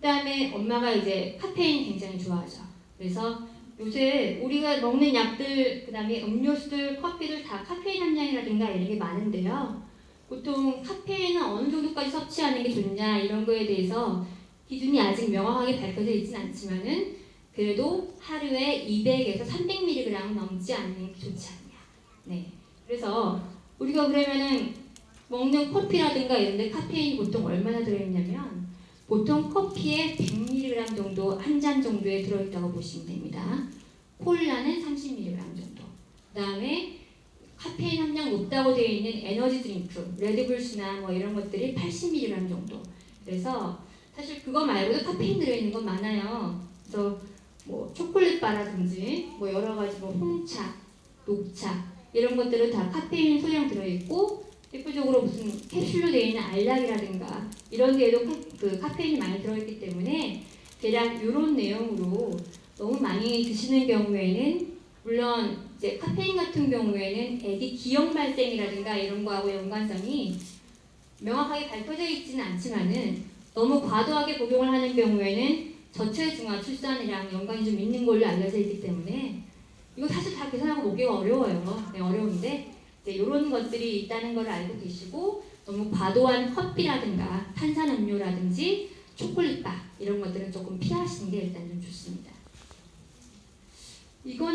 그다음에 엄마가 이제 카페인 굉장히 좋아하죠. 그래서 요새 우리가 먹는 약들, 그다음에 음료수들, 커피들 다 카페인 함량이라든가 이런 게 많은데요. 보통 카페인은 어느 정도까지 섭취하는 게 좋냐 이런 거에 대해서 기준이 아직 명확하게 밝혀져 있진 않지만은 그래도 하루에 200에서 300mg 넘지 않는 게 좋지 않냐. 네. 그래서 우리가 그러면은 먹는 커피라든가 이런 데 카페인이 보통 얼마나 들어있냐면 보통 커피에 100mg 정도 한 잔 정도에 들어있다고 보시면 됩니다. 콜라는 30mg 정도. 그 다음에 카페인 함량 높다고 되어 있는 에너지 드링크, 레드불스나 뭐 이런 것들이 80mg 정도. 그래서 사실 그거 말고도 카페인 들어있는 건 많아요. 그래서 뭐 초콜릿 바라든지 뭐 여러 가지 뭐 홍차, 녹차 이런 것들은 다 카페인 소량 들어있고 대표적으로 무슨 캡슐로 되어 있는 알약이라든가 이런 데에도 카, 그 카페인이 많이 들어있기 때문에 대략 이런 내용으로 너무 많이 드시는 경우에는 물론 이제 카페인 같은 경우에는 애기 기억 발생이라든가 이런 거하고 연관성이 명확하게 밝혀져 있지는 않지만은 너무 과도하게 복용을 하는 경우에는 저체중아 출산이랑 연관이 좀 있는 걸로 알려져 있기 때문에 이거 사실 다 계산하고 보기가 어려워요. 네, 어려운데 이제 이런 것들이 있다는 걸 알고 계시고 너무 과도한 커피라든가 탄산음료라든지 초콜릿바 이런 것들은 조금 피하시는 게 일단 좀 좋습니다. 이건